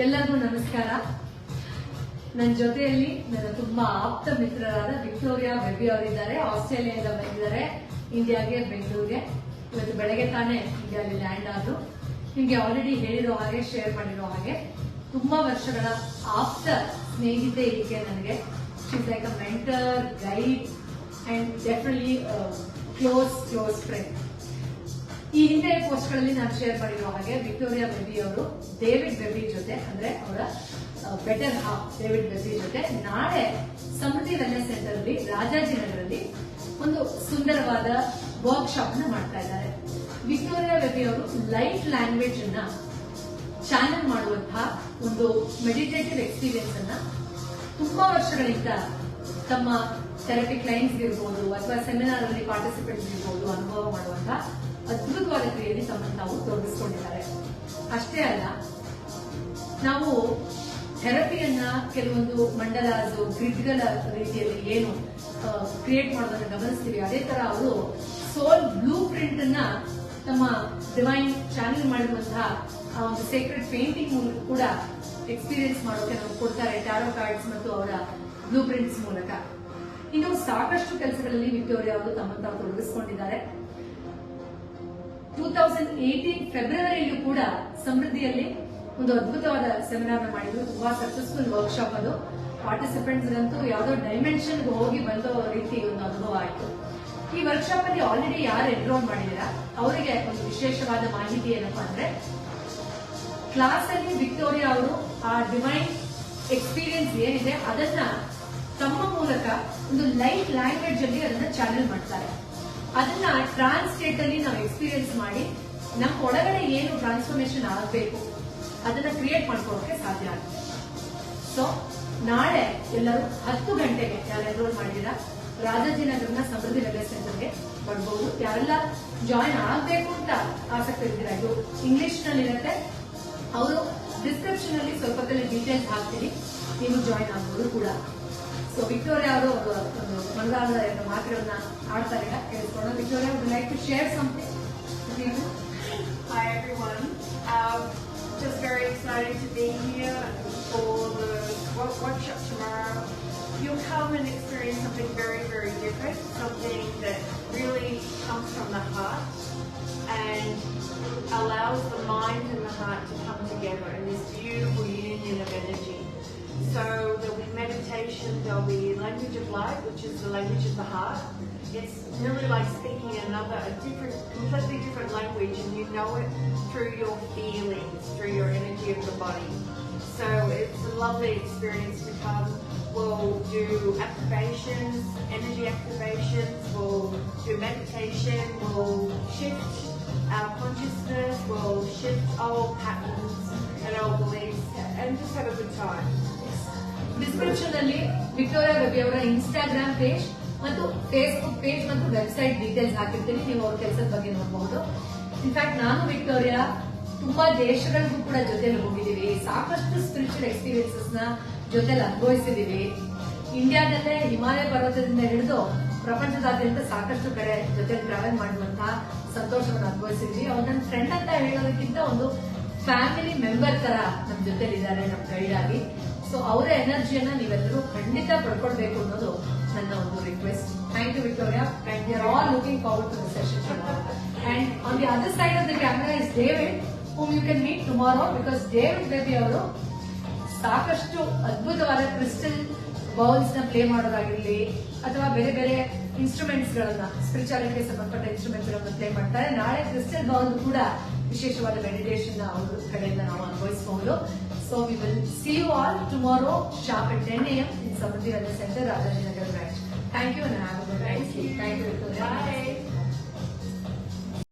ಎಲ್ಲರಿಗೂ ನಮಸ್ಕಾರ. ನನ್ನ ಜೊತೆಯಲ್ಲಿ ನನ್ನ ತುಂಬಾ ಆಪ್ತ ಮಿತ್ರರಾದ ವಿಕ್ಟೋರಿಯಾ ಬೆಬ್ಬಿ ಅವರಿದ್ದಾರೆ. ಆಸ್ಟ್ರೇಲಿಯಾದಿಂದ ಬಂದಿದ್ದಾರೆ. ಇಂಡಿಯಾಗೆ, ಬೆಂಗಳೂರಿಗೆ. ಇವತ್ತು ಬೆಳಗ್ಗೆ ತಾನೇ ಇಂಡಿಯಾದಲ್ಲಿ ಲ್ಯಾಂಡ್ ಆದ್ರು ನಿಮಗೆ ಆಲ್ರೆಡಿ ಹೇಳಿರೋ ಹಾಗೆ ಶೇರ್ ಮಾಡಿರೋ ಹಾಗೆ, ತುಂಬಾ ವರ್ಷಗಳ ಆಪ್ತ ಸ್ನೇಹಿತೆ ಹೀಗೆ ನನಗೆ. She's like a mentor guide and definitely close close friend ಈ ಹಿಂದೆ ಪೋಸ್ಟ್ಗಳಲ್ಲಿ ನಾನು ಶೇರ್ ಮಾಡಿರೋ ಹಾಗೆ ವಿಕ್ಟೋರಿಯಾ ಬೆಬಿ ಅವರು ಡೇವಿಡ್ ಬೆಬಿ ಜೊತೆ, ಅಂದ್ರೆ ಅವರ ಬೆಟರ್ ಹಾಫ್ ಡೇವಿಡ್ ಬೆಬಿ ಜೊತೆ ನಾಳೆ ಸಮೃದ್ಧಿ ವೆಲ್ನೆಸ್ ಸೆಂಟರ್ ಅಲ್ಲಿ ರಾಜಾಜಿನಗರಲ್ಲಿ ಒಂದು ಸುಂದರವಾದ ವರ್ಕ್ಶಾಪ್ನ ಮಾಡ್ತಾ ಇದ್ದಾರೆ. ವಿಕ್ಟೋರಿಯಾ ಬೆಬಿ ಅವರು ಲೈಟ್ ಲ್ಯಾಂಗ್ವೇಜ್ ಅನ್ನ ಚಾನೆಲ್ ಮಾಡುವಂತಹ ಒಂದು ಮೆಡಿಟೇಟಿವ್ ಎಕ್ಸ್ಪೀರಿಯನ್ಸ್ ಅನ್ನ ತುಂಬಾ ವರ್ಷಗಳಿಂದ ತಮ್ಮ ಥೆರಪಿ ಕ್ಲೈಂಟ್ಸ್ ಇರ್ಬೋದು, ಅಥವಾ ಸೆಮಿನಾರ್ ಅಲ್ಲಿ ಪಾರ್ಟಿಸಿಪೇಟ್ ಇರ್ಬೋದು, ಅನುಭವ ಮಾಡುವಂತಹ ಅದ್ಭುತವಾದ ಕ್ರಿಯೆಯಲ್ಲಿ ತಮ್ಮನ್ನು ತಾವು ತೊಡಗಿಸ್ಕೊಂಡಿದ್ದಾರೆ. ಅಷ್ಟೇ ಅಲ್ಲ, ನಾವು ಥೆರಪಿಯನ್ನ ಕೆಲವೊಂದು ಮಂಡಲಾಸ್ ಗ್ರಿಡ್ಗಳ ರೀತಿಯಲ್ಲಿ ಏನು ಕ್ರಿಯೇಟ್ ಮಾಡೋದನ್ನ ಗಮನಿಸ್ತೀವಿ. ಅದೇ ತರ ಅವರು ಸೋಲ್ ಬ್ಲೂ ಪ್ರಿಂಟ್ ಅನ್ನ ತಮ್ಮ ಡಿವೈನ್ ಚಾನೆಲ್ ಮಾಡಿರುವಂತಹ, ಆ, ಒಂದು ಸೇಕ್ರೆಡ್ ಪೇಂಟಿಂಗ್ ಮೂಲಕ ಕೂಡ ಎಕ್ಸ್ಪೀರಿಯನ್ಸ್ ಮಾಡೋಕೆ ನಾವು ಕೊಡ್ತಾರೆ ಟ್ಯಾರೋ ಕಾರ್ಡ್ಸ್ ಮತ್ತು ಅವರ ಬ್ಲೂ ಪ್ರಿಂಟ್ಸ್ ಮೂಲಕ. ಇನ್ನು ಸಾಕಷ್ಟು ಕೆಲಸಗಳಲ್ಲಿ ವಿಕ್ಟೋರಿಯಾ ಅವರು ತಮ್ಮನ್ನು ತಾವು ತೊಡಗಿಸಿಕೊಂಡಿದ್ದಾರೆ. ಟೂ ತೌಸಂಡ್ ಏಟೀನ್ ಫೆಬ್ರವರಿಯಲ್ಲೂ ಕೂಡ ಸಮೃದ್ಧಿಯಲ್ಲಿ ಒಂದು ಅದ್ಭುತವಾದ ಸೆಮಿನಾರ್ ಮಾಡಿದ್ರು. ತುಂಬಾ ಸಕ್ಸಸ್ಫುಲ್ ವರ್ಕ್ಶಾಪ್ ಅದು. ಪಾರ್ಟಿಸಿಪೆಂಟ್ಸ್ ಅಂತೂ ಯಾವ್ದೋ ಡೈಮೆನ್ಷನ್ ಹೋಗಿ ಬಂದ ರೀತಿ ಒಂದು ಅನುಭವ ಆಯ್ತು. ಈ ವರ್ಕ್ಶಾಪ್ ಅಲ್ಲಿ ಆಲ್ರೆಡಿ ಯಾರು ಎನ್ರೋಲ್ ಮಾಡಿದ್ದೀರಾ? ಅವರಿಗೆ ಒಂದು ವಿಶೇಷವಾದ ಮಾಹಿತಿ ಏನಪ್ಪಾ ಅಂದ್ರೆ ಕ್ಲಾಸ್ ಅಲ್ಲಿ ವಿಕ್ಟೋರಿಯಾ ಅವರು ಆ ಡಿವೈನ್ ಎಕ್ಸ್ಪೀರಿಯನ್ಸ್ ಏನಿದೆ ಅದನ್ನ ತಮ್ಮ ಮೂಲಕ ಒಂದು ಲೈಟ್ ಲ್ಯಾಂಗ್ವೇಜ್ ಅಲ್ಲಿ ಅದನ್ನ ಚಾನೆಲ್ ಮಾಡ್ತಾರೆ. ಅದನ್ನ ಟ್ರಾನ್ಸ್ಲೇಟ್ ಅಲ್ಲಿ ನಾವು ಎಕ್ಸ್ಪೀರಿಯನ್ಸ್ ಮಾಡಿ ನಮ್ಮ ಒಳಗಡೆ ಏನು ಟ್ರಾನ್ಸ್ಫಾರ್ಮೇಶನ್ ಆಗಬೇಕು ಅದನ್ನ ಕ್ರಿಯೇಟ್ ಮಾಡ್ಕೊಳ್ಳೋಕೆ ಸಾಧ್ಯ ಆಗುತ್ತೆ. ಸೊ ನಾಳೆ ಎಲ್ಲರೂ ಹತ್ತು ಗಂಟೆಗೆ ಯಾರು ಎನ್ರೋಲ್ ಮಾಡಿರ ರಾಜಾಜಿನಗರ್ನ ಸಮೃದ್ಧಿ ವೆಲ್ನೆಸ್ ಸೆಂಟರ್ಗೆ ಬರ್ಬೋದು. ಯಾರೆಲ್ಲ ಜಾಯಿನ್ ಆಗಬೇಕು ಅಂತ ಆಸಕ್ತಿ ಇದ್ದೀರಾ ಇದು ಇಂಗ್ಲಿಷ್ನಲ್ಲಿ ಇರುತ್ತೆ. ಅವರು ಡಿಸ್ಕ್ರಿಪ್ಷನ್ ಅಲ್ಲಿ ಸ್ವಲ್ಪ ಡೀಟೇಲ್ಸ್ ಹಾಕ್ತೀನಿ. ನೀವು ಜಾಯಿನ್ ಆಗ್ಬೋದು ಕೂಡ. ಸೊ ವಿಕ್ಟೋರಿಯಾ ಅವರು ಒಂದು ಒಂದು ಮಂಗಳವಾರದ ಎರಡು ಮಾತುಗಳನ್ನ ಆಡ್ತಾರೆ ಕೇಳಿಸ್ಕೊಂಡು Victoria would like to share something Hi everyone. Um, just very excited to be here for the wo- workshop tomorrow. You'll come and experience something very, very different, something that really comes from the heart and allows the mind and the heart to come together in this beautiful the language of the heart. It's really like speaking another, a different, completely different language, and you know it through your feelings, through your energy of the body. So it's a lovely experience to come. We'll do activations, energy activations, we'll do meditation, we'll shift our consciousness, we'll shift old patterns and old beliefs, and just have a good time. Spiritually, Victoria Ravi ಅವರ Instagram page ಮತ್ತು Facebook page ಮತ್ತು website details ಹಾಕಿರ್ತೀನಿ. ನೀವು ಅವ್ರ ಕೆಲಸದ ಬಗ್ಗೆ ನೋಡಬಹುದು. In fact ನಾನು ವಿಕ್ಟೋರಿಯಾ ತುಂಬಾ ದೇಶಗಳಿಗೂ ಕೂಡ ಜೊತೆಲಿ ಹೋಗಿದ್ದೀವಿ. ಸಾಕಷ್ಟು ಸ್ಪಿರಿಚುವಲ್ ಎಕ್ಸ್ಪೀರಿಯನ್ಸಸ್ನ ಜೊತೆಲಿ ಅನುಭವಿಸಿದೀವಿ ಇಂಡಿಯಾದಲ್ಲೇ ಹಿಮಾಲಯ ಪರ್ವತದಿಂದ ಹಿಡಿದು ಪ್ರಪಂಚದಾದ್ಯಂತ ಸಾಕಷ್ಟು ಕಡೆ ಜೊತೆ ಟ್ರಾವೆಲ್ ಮಾಡುವಂತಹ ಸಂತೋಷವನ್ನು ಅನುಭವಿಸಿದ್ವಿ ಅವ್ರು ನನ್ನ ಫ್ರೆಂಡ್ ಅಂತ ಹೇಳೋದಕ್ಕಿಂತ ಒಂದು ಫ್ಯಾಮಿಲಿ ಮೆಂಬರ್ ತರ ನಮ್ಮ ಜೊತೆಲಿದ್ದಾರೆ ನಮ್ ಗೈಡ್ ಆಗಿ. ಸೊ ಅವರ ಎನರ್ಜಿಯನ್ನ ನೀವೆಲ್ಲರೂ ಖಂಡಿತ ಪಡ್ಕೊಳ್ಬೇಕು ಅನ್ನೋದು ನನ್ನ ಒಂದು request thank you Victoria and we are all looking forward to the session and on the other side of the camera is David whom you can meet tomorrow because David Baby ಅವರು ಸಾಕಷ್ಟು ಅದ್ಭುತವಾದ crystal ಬೌಲ್ಸ್ನ play ಮಾಡೋದಾಗಿರ್ಲಿ ಅಥವಾ ಬೇರೆ ಬೇರೆ instruments ಗಳನ್ನ ಸ್ಪಿರಿಚುಯಾಲಿಟಿಗೆ ಸಂಬಂಧಪಟ್ಟ instruments ಗಳನ್ನ ಪ್ಲೇ ಮಾಡ್ತಾರೆ. ನಾಳೆ ಕ್ರಿಸ್ಟಲ್ ಬೌಲ್ ಕೂಡ ವಿಶೇಷವಾದ ಮೆಡಿಟೇಷನ್ ಅವ್ರ ಕಡೆಯಿಂದ ನಾವು ಅನುಭವಿಸಬಹುದು. So we will see you all tomorrow sharp at 10 a.m. in Samadhi Center, Rajaji Nagar branch. Thank you and have a good night. Thank you, Victoria. Bye.